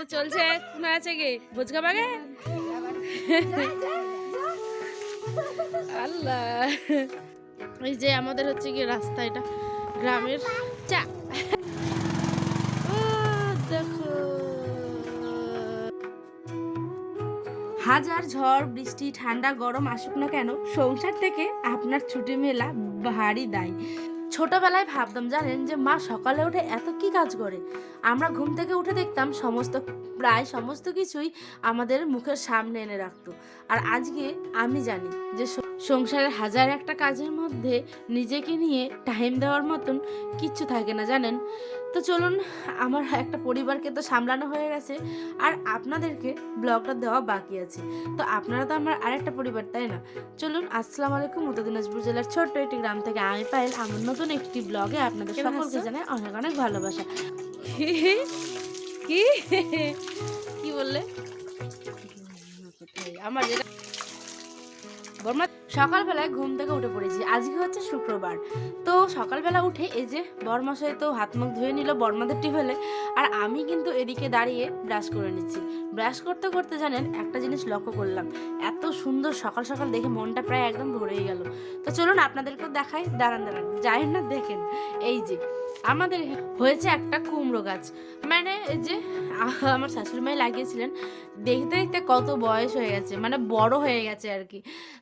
তো চলছে কোনো আছে কি? ভোজ খাবাগে আল্লাহ। এই যে আমাদের হচ্ছে কি রাস্তা এটা, গ্রামের চা। দেখো। হাজার ঝড়, বৃষ্টি, ঠান্ডা, গরম আসুক না কেন, সংসার থেকে আপনার ছুটি মেলা ভারী দায়। ছোটবেলায় ভাবতাম, জানেন যে মা সকালে উঠে এত কি কাজ করে? আমরা ঘুম থেকে উঠে দেখতাম সমস্ত, প্রায় সমস্ত কিছুই আমাদের মুখের সামনে এনে রাখতো। আর আজকে আমি জানি যে সংসারের হাজার একটা কাজের মধ্যে নিজেকে নিয়ে টাইম দেওয়ার মতন কিচ্ছু থাকে না, জানেন? তো চলুন, আমার একটা পরিবারকে তো সামলানো হয়ে গেছে, আর আপনাদেরকে ব্লগটা দেওয়া বাকি আছে। তো আপনারা তো আমার আরেকটা পরিবার, তাই না? চলুন, আসসালামু আলাইকুম, উত্তর দিনাজপুর জেলার ছোট্ট একটি গ্রাম থেকে আমি পাইল আমার নতুন একটি ব্লগে আপনাদের সকলকে জানাই অনেক অনেক ভালোবাসা। কি কি বললে? আমার যেটা বর্মা সকালবেলায় ঘুম থেকে উঠে পড়েছি। আজকে হচ্ছে শুক্রবার। তো সকালবেলা উঠে এই যে বর্মাশয় তো হাত মুখ ধুয়ে নিল বর্মাদের টিফেলে আর আমি কিন্তু এদিকে দাঁড়িয়ে ব্রাশ করে নিচ্ছি। ব্রাশ করতে করতে জানেন, একটা জিনিস লক্ষ্য করলাম। এত সুন্দর সকাল সকাল দেখে মনটা প্রায় একদম ভরেই গেল। তো চলুন আপনাদেরকেও দেখাই, দাঁড়ান দাঁড়ান। যাই না দেখেন, এই যে আমাদের হয়েছে একটা কুমড়ো গাছ। মানে যে আমার শাশুড়ি মাই লাগিয়েছিলেন, দেখতে দেখতে কত বয়স হয়ে গেছে মানে বড় হয়ে গেছে আর কি।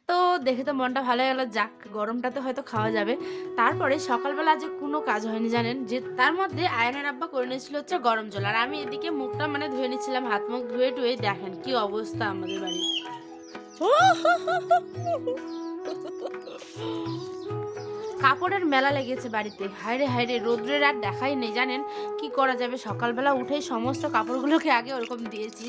তো দেখে তো মনটা ভালো গেল, যাক, গরমটাতে হয়তো খাওয়া যাবে। তারপরে সকালবেলা যে কোনো কাজ হয়নি, জানেন, যে তার মধ্যে আয়নের আব্বা করে নিয়েছিল হচ্ছে গরম জল। আর আমি এদিকে মুখটা মানে ধুয়ে নিচ্ছিলাম, হাত মুখ ধুয়ে টুয়ে, দেখেন কি অবস্থা আমাদের বাড়ি কাপড়ের মেলা লেগেছে বাড়িতে। হায়রে হায়রে, রোদ্রের আর দেখাই নেই, জানেন? কি করা যাবে? সকালবেলা উঠেই সমস্ত কাপড়গুলোকে আগে ওরকম দিয়েছি।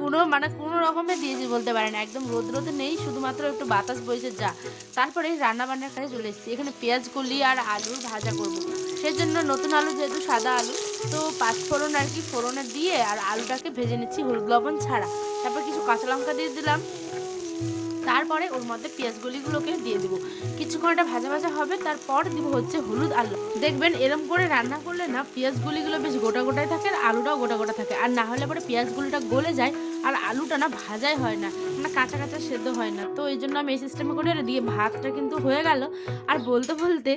কোনো মানে কোনো রকমে দিয়েছি বলতে পারেন একদম রোদ নেই, শুধুমাত্র একটু বাতাস বইছে যা। তারপরে রান্না বান্নার কাছে চলে এসেছি। এখানে পেঁয়াজ কলি আর আলুর ভাজা করব। সেই জন্য নতুন আলু যেহেতু সাদা আলু, তো পাঁচ ফোড়ন আর কি ফোড়নে দিয়ে আর আলুটাকে ভেজে নিচ্ছি। হলুদ লবণ ছাড়া। তারপর কিছু কাঁচা লঙ্কা দিয়ে দিলাম। তারপরে ওর মধ্যে পেঁয়াজ গলিগুলোকে দিয়ে দিব। কিছুক্ষণ একটা ভাজা ভাজা হবে, তারপর দিব হচ্ছে হলুদ আলু। দেখবেন এরম করে রান্না করলে না পেঁয়াজ গুলিগুলো বেশ গোটা গোটাই থাকে আর আলুটাও গোটা গোটা থাকে। আর না হলে পরে পেঁয়াজ গুলিটা গলে যায় আর আলুটা না ভাজাই হয় না না কাঁচা কাঁচা সেদ্ধ হয় না। তো এই জন্য আমি এই সিস্টেমে করে দিয়ে ভাতটা কিন্তু হয়ে গেল। আর বলতে বলতে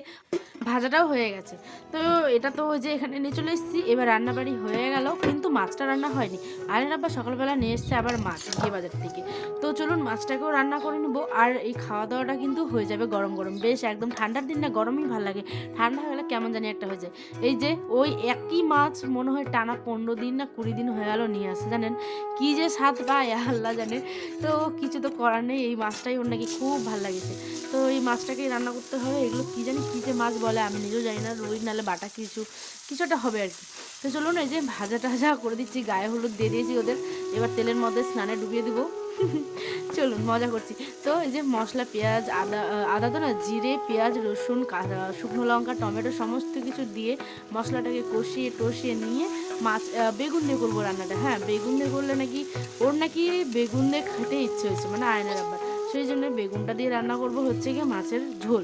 ভাজাটাও হয়ে গেছে। তো এটা তো যে এখানে নিয়ে চলে এসেছি, এবার রান্নাবাড়ি হয়ে গেল, কিন্তু মাছটা রান্না হয়নি। আরের আবার সকালবেলা নিয়ে এসছে আবার মাছ গিয়ে বাজার থেকে। তো চলুন মাছটাকেও রান্না করে নেব, আর এই খাওয়া দাওয়াটা কিন্তু হয়ে যাবে গরম গরম। বেশ একদম ঠান্ডার দিন না, গরমই ভালো লাগে। ঠান্ডা হয়ে গেলে কেমন জানি একটা হয়ে যায়। এই যে ওই একই মাছ মনে হয় টানা পনেরো দিন না কুড়ি দিন হয়ে গেল নিয়ে আসে, জানেন? কি যে স্বাদ পায় আল্লাহ জানে। তো কিছু তো করার নেই, এই মাছটাই ওর নাকি খুব ভালো লাগেছে। তো এই মাছটাকেই রান্না করতে হবে, এগুলো কী জানি কী যে মাছ বলে। আমি নিজেও জানি না রুই নালে বাটা কিছু কিছুটা হবে আর কি। তো চলুন এই যে ভাজা টাজা করে দিচ্ছি, গায়ে হলুদ দিয়ে দিয়েছি ওদের। এবার তেলের মধ্যে স্নানে ডুবিয়ে দিব। চলুন, মজা করছি। তো এই যে মশলা, পেঁয়াজ, আদা আদা তো না, জিরে, পেঁয়াজ, রসুন শুকনো লঙ্কা, টমেটো সমস্ত কিছু দিয়ে মশলাটাকে কষিয়ে টষিয়ে নিয়ে মাছ বেগুন দিয়ে করব রান্নাটা। হ্যাঁ বেগুন দিয়ে করলে নাকি, ওর নাকি বেগুন দিয়ে খেতে ইচ্ছে হয়েছে মানে আয়নের আবার সেই জন্য বেগুনটা দিয়ে রান্না করব হচ্ছে গিয়ে মাছের ঝোল।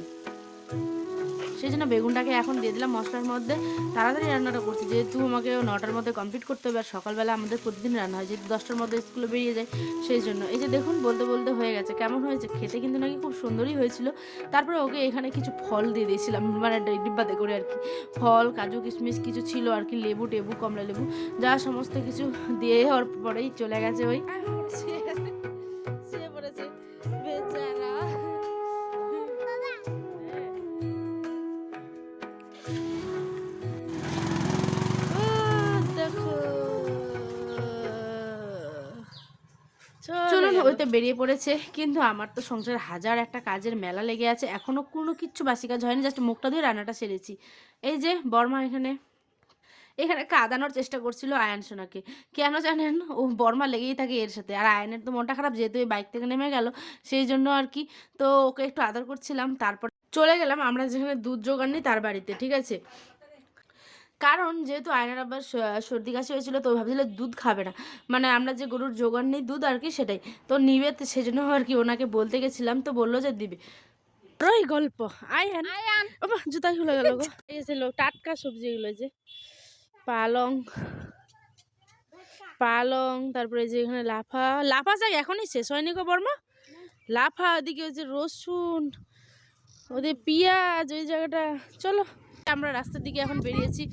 সেই জন্য বেগুনটাকে এখন দিয়ে দিলাম মশলার মধ্যে। তাড়াতাড়ি রান্নাটা করছি, যেহেতু আমাকে নটার মধ্যে কমপ্লিট করতে হবে আর সকালবেলা আমাদের প্রতিদিন রান্না হয়, যেহেতু দশটার মধ্যে স্কুলে বেরিয়ে যায়, সেই জন্য। এই যে দেখুন, বলতে বলতে হয়ে গেছে, কেমন হয়েছে? খেতে কিন্তু নাকি খুব সুন্দরই হয়েছিল। তারপরে ওকে এখানে কিছু ফল দিয়ে দিয়েছিলাম মানে ডিব্বাতে করে আর কি। ফল, কাজু, কিশমিশ কিছু ছিল আর কি, লেবু টেবু, কমলা লেবু, যা সমস্ত কিছু দিয়ে হওয়ার পরেই চলে গেছে ওই। বেরিয়ে পড়েছে। কিন্তু আমার তো সংসারে হাজার একটা কাজের মেলা লেগে আছে। এখনও কোনো কিচ্ছু বাসি কাজ হয়নি, জাস্ট মুখটা দিয়ে রান্নাটা সেরেছি। এই যে বর্মা এখানে। এখানে কাঁদানোর চেষ্টা করছিল আয়ন সোনাকে। কেন জানেন? ও বর্মা লেগেই থাকে এর সাথে। আর আয়নের তো মনটা খারাপ, যেহেতু এই বাইক থেকে নেমে গেল, সেই জন্য আর কি। তো ওকে একটু আদর করছিলাম, তারপর চলে গেলাম। আমরা যেখানে দুধ জোগান নিই, তার বাড়িতে, ঠিক আছে? কারণ যেহেতু আয়নার আবার সর্দি কাশি হয়েছিল তো ভাবছিল দুধ খাবে না। মানে আমরা যে গরুর জোগান নিই দুধ আর কি সেটাই। তো নিবে সেজন্য আর কি ওনাকে বলতে গেছিলাম তো বলল যে দিবে। ওই গল্প। আয়ান। ও মা, জুতা খুলে গেল গো। যে টাটকা সবজি এগুলো যে। পালং। পালং তারপরে যে এখানে লাফা। লাফা শাক এখনই শেষ হয়নি গো বর্মা। লাফা ওদিকে হচ্ছে রসুন ওদের পেঁয়াজ ওই জায়গাটা। চলো। আমরা রাস্তার দিকে এখন বেরিয়েছি।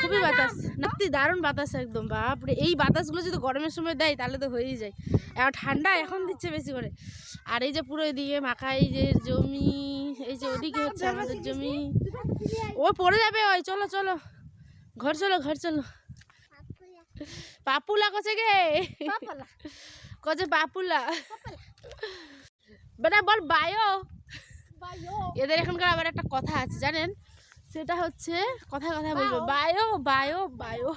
খুবই বাতাস। নাতি দারুণ বাতাস একদম বাপরে। এই বাতাসগুলো যদি গরমের সময় দেয় তাহলে তো হয়েই যায়। এখন ঠান্ডা এখন দিচ্ছে বেশি করে। আর এই যে পুরো এদিকে মাখাই যে জমি এই যে ওদিকে হচ্ছে আমাদের জমি। ও পড়ে যাবে ওই চলো চলো। ঘর চলো ঘর চলো। পাপুলা কছে গে? কছে পাপুলা? বেটা বল বায়ো। এদের এখানকার আবার একটা কথা আছে জানেন? সেটা হচ্ছে কথা কথা বলব। Bio bio bio.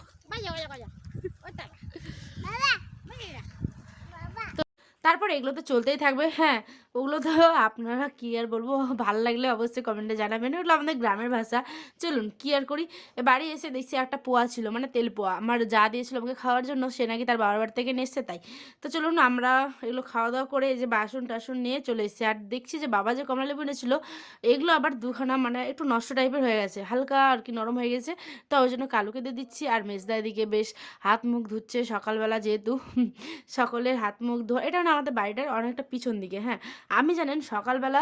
তারপর এগুলো তো চলতেই থাকবে হ্যাঁ। ওগুলো তো আপনারা কি আর বলব? ভালো লাগলে অবশ্যই কমেন্টে জানাবেন। ওগুলো আমাদের গ্রামের ভাষা। চলুন, কি আর করি? বাড়ি এসে দেখছি একটা পোয়া ছিল মানে তেল পোয়া। আমার যা দিয়েছিল আমাকে খাওয়ার জন্য, সে নাকি তার বাবার বাড়ি থেকে নিয়ে তাই। তো চলুন, আমরা এগুলো খাওয়া দাওয়া করে যে বাসন টাসন নিয়ে চলে এসেছি। আর দেখছি যে বাবা যে কমলা লেবু এনেছিল, এগুলো আবার দুখানা মানে একটু নষ্ট টাইপের হয়ে গেছে। হালকা আর কি নরম হয়ে গেছে। তো ওই জন্য কালুকে দিয়ে দিচ্ছি। আর মেজদা এদিকে বেশ হাত মুখ ধুচ্ছে। সকালবেলা যেহেতু সকলের হাত মুখ ধোয়া, এটা না আমাদের বাড়িটার অনেকটা পিছন দিকে হ্যাঁ। আমি জানেন সকালবেলা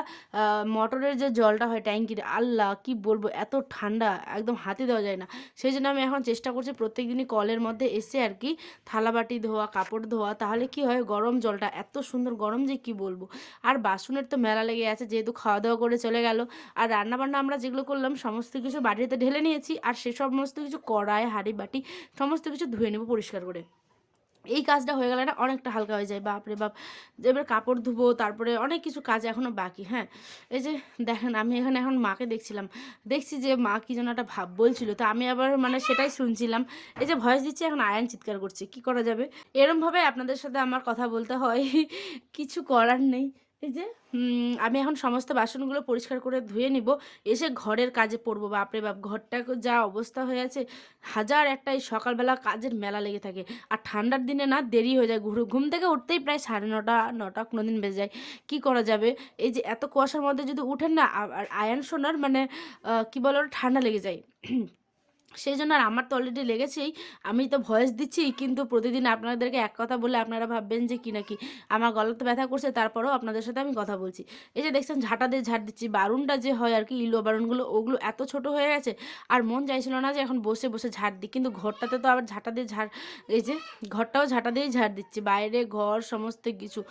মোটরের যে জলটা হয় ট্যাঙ্কির, আল্লাহ কি বলব, এত ঠান্ডা, একদম হাতে দেওয়া যায় না। সেই জন্য আমি এখন চেষ্টা করছি প্রত্যেক দিনই কলের মধ্যে এসে আর কি থালাবাটি ধোয়া, কাপড় ধোয়া, তাহলে কি হয় গরম জলটা, এত সুন্দর গরম যে কি বলব। আর বাসনের তো মেলা লেগে আছে, যেহেতু খাওয়া দাওয়া করে চলে গেল। আর রান্নাবান্না আমরা যেগুলো করলাম, সমস্ত কিছু বাড়িতে ঢেলে নিয়েছি, আর সে সমস্ত কিছু কড়াই, হাঁড়ি, বাটি, সমস্ত কিছু ধুয়ে নেব পরিষ্কার করে। এই কাজটা হয়ে গেলে না অনেকটা হালকা হয়ে যায়। বাপরে বাপ। এবার কাপড় ধুবো, তারপরে অনেক কিছু কাজ এখনও বাকি হ্যাঁ? এই যে দেখেন, আমি এখানে এখন মাকে দেখছিলাম। দেখছি যে মা কি যেন একটা ভাব বলছিল। তো আমি আবার মানে সেটাই শুনছিলাম। এই যে ভয়েস দিচ্ছি, এখন আয়ান চিৎকার করছে। কি করা যাবে? এরমভাবে আপনাদের সাথে আমার কথা বলতে হয়। কিছু করার নেই। এই যে আমি এখন সমস্ত বাসনগুলো পরিষ্কার করে ধুয়ে নিব। এসে ঘরের কাজে পড়ব। বাপরে বাপ ঘরটা যা অবস্থা হয়ে আছে, হাজার একটা এই সকালবেলা কাজের মেলা লেগে থাকে। আর ঠান্ডার দিনে না দেরি হয়ে যায়। ঘুরে, ঘুম থেকে উঠতেই প্রায় সাড়ে নটা নটা কোনো দিন বেজে যায়। কি করা যাবে? এই যে এত কুয়াশার মধ্যে যদি উঠেন না আর আয়ান সোনার মানে কি বলো ঠান্ডা লেগে যায়। সেই জন্য আর আমার তো অলরেডি লেগেছেই। আমি তো ভয়েস দিচ্ছি, কিন্তু প্রতিদিন আপনাদেরকে এক কথা বলে আপনারা ভাববেন যে কি নাকি আমার গলা তো ব্যথা করছে, তারপরেও আপনাদের সাথে আমি কথা বলছি। এই যে দেখছেন, ঝাঁটা দিয়ে ঝাড় দিচ্ছি বারুনটা যে হয় আর কি, ইলো বারুনগুলো ওগুলো এত ছোট হয়ে গেছে, আর মন চাইছিল না যে এখন বসে বসে ঝাড় দিই। কিন্তু ঘরটাতে তো আবার ঝাঁটা দিয়ে ঝাড় এই যে ঘরটাও ঝাঁটা দিয়েই ঝাড় দিচ্ছি। বাইরে ঘর, সমস্ত কিছু।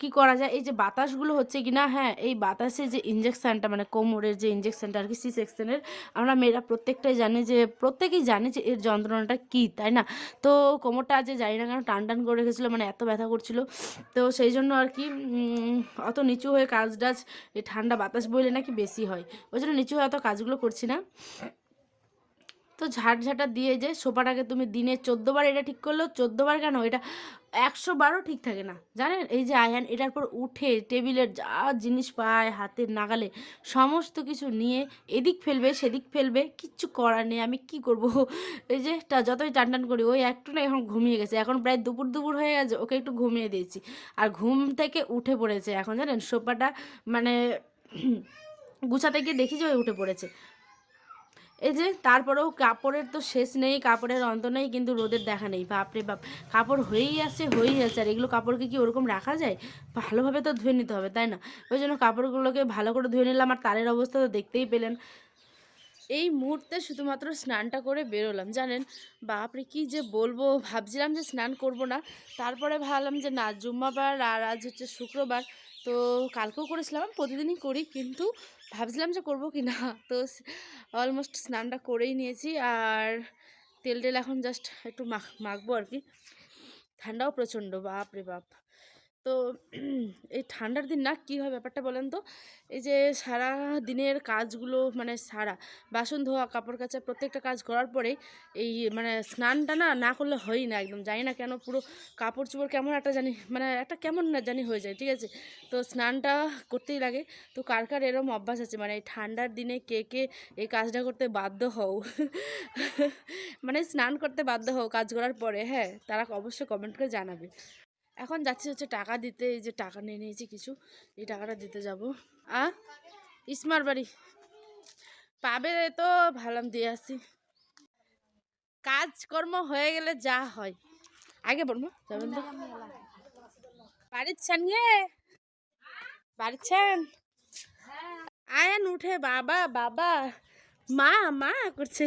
কি করা যায়? এই যে বাতাসগুলো হচ্ছে কি না হ্যাঁ এই বাতাসে যে ইঞ্জেকশানটা মানে কোমরের যে ইঞ্জেকশানটা আর কি সি সেকশনের আমরা মেয়েরা প্রত্যেকটাই জানি যে, প্রত্যেকেই জানি যে এর যন্ত্রণাটা কী, তাই না? তো কোমরটা আজ জানি না কেন টান টান করে রেখেছিলো মানে এত ব্যথা করছিল। তো সেই জন্য আর কি অত নিচু হয়ে কাজ এই ঠান্ডা বাতাস বইলে নাকি বেশি হয়। ওই জন্য নিচু হয়ে অত কাজগুলো করছি না। তো ঝাড় ঝাঁটা দিয়ে যে সোফাটাকে তুমি দিনে চোদ্দোবার এটা ঠিক করলেও চোদ্দোবার কেন? এটা একশো বারও ঠিক থাকে না। জানেন? এই যে আয়ান, এটার পর উঠে টেবিলের যা জিনিস পায় হাতের নাগালে, সমস্ত কিছু নিয়ে এদিক ফেলবে, সেদিক ফেলবে, কিচ্ছু করার নেই, আমি কি করব? এই যে যতই টান টান করি, ওই একটু না এখন ঘুমিয়ে গেছে। এখন প্রায় দুপুর দুপুর হয়ে গেছে, ওকে একটু ঘুমিয়ে দিয়েছি। আর ঘুম থেকে উঠে পড়েছে এখন, জানেন? সোফাটা মানে গুছাতে গিয়ে দেখি যে ওই উঠে পড়েছে। এই যে তারপরেও কাপড়ের তো শেষ নেই, কাপড়ের অন্ত নেই, কিন্তু রোদের দেখা নেই। বাপরে বাপ, কাপড় হয়েই আছে হয়েই আছে আর এগুলো কাপড়কে কি ওরকম রাখা যায়? ভালোভাবে তো ধুয়ে নিতে হবে, তাই না? ওই জন্য কাপড়গুলোকে ভালো করে ধুয়ে নিলাম, আর তারের অবস্থা তো দেখতেই পেলেন। এই মুহূর্তে শুধুমাত্র স্নানটা করে বেরোলাম, জানেন? বাপরে, কি যে বলব? ভাবছিলাম যে স্নান করব না। তারপরে ভাবলাম যে না, জুম্মাবার আর আজ হচ্ছে শুক্রবার, তো কালকেও করেছিলাম, প্রতিদিনই করি, কিন্তু ভাবছিলাম যে করব কি না তো অলমোস্ট স্নানটা করেই নিয়েছি। আর তেল টেল এখন জাস্ট একটু মাখ, মাখবো আর কি। ঠান্ডাও প্রচণ্ড বাপ রে বাপ। তো এই ঠান্ডার দিন না কী হয় ব্যাপারটা বলেন তো? এই যে সারা দিনের কাজগুলো মানে সারা বাসন ধোয়া, কাপড় কাচা প্রত্যেকটা কাজ করার পরে এই মানে স্নানটা না না করলে হয়ই না একদম। জানি না কেন পুরো কাপড় চোপড় কেমন একটা জানি মানে একটা কেমন না জানি হয়ে যায়, ঠিক আছে? তো স্নানটা করতেই লাগে। তো কার কার এরম অভ্যাস আছে? মানে এই ঠান্ডার দিনে কে কে এই কাজটা করতে বাধ্য হও? মানে স্নান করতে বাধ্য হও কাজ করার পরে হ্যাঁ? তারা অবশ্যই কমেন্ট করে জানাবে। এখন যাচ্ছি হচ্ছে টাকা দিতে এই যে টাকা নিয়ে নিয়েছি কিছু এই টাকাটা দিতে যাব। আ? ইসমার বাড়ি। পাবে তো ভালাম দিয়ে আসি। কাজকর্ম হয়ে গেলে যা হয়। আগে বলব যাবেন তো। বাড়ির ছান গে। বাড়ির ছান। আয়ান উঠে বাবা বাবা। মা মা করছে।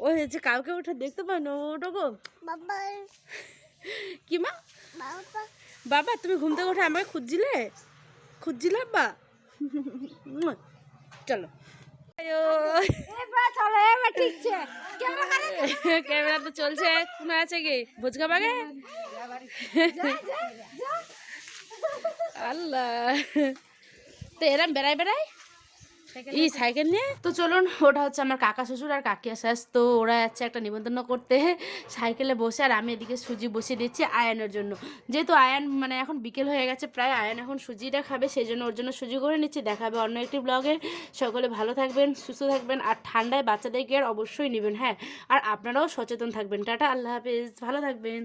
ও হচ্ছে কাউকে উঠে দেখতে পাই না ওটো গো। বাবা কি মা? বাবা। তুমি ঘুম থেকে উঠে আমাকে খুঁজছিলে? খুঁজছিলে বা চলো ক্যামেরা তো চলছে কোনো আছে কি? ভোজ খাবাগে আল্লাহ। তো এরম বেড়াই বেড়াই ই সাইকেল নিয়ে? তো চলুন, ওটা হচ্ছে আমার কাকা শ্বশুর আর কাকি আসাস তো ওরা যাচ্ছে একটা নিমন্ত্রণ করতে। সাইকেলে বসে আর আমি এদিকে সুজি বসিয়ে দিচ্ছি আয়ানের জন্য। যেহেতু আয়ান মানে এখন বিকেল হয়ে গেছে, প্রায় আয়ান এখন সুজিটা খাবে, সেই জন্য ওর জন্য সুজি করে নিচ্ছি। দেখাবে অন্য একটি ব্লগে সকলে ভালো থাকবেন, সুস্থ থাকবেন, আর ঠান্ডায় বাচ্চাদেরকে আর অবশ্যই নেবেন হ্যাঁ। আর আপনারাও সচেতন থাকবেন। টাটা, আল্লাহ হাফেজ। ভালো থাকবেন।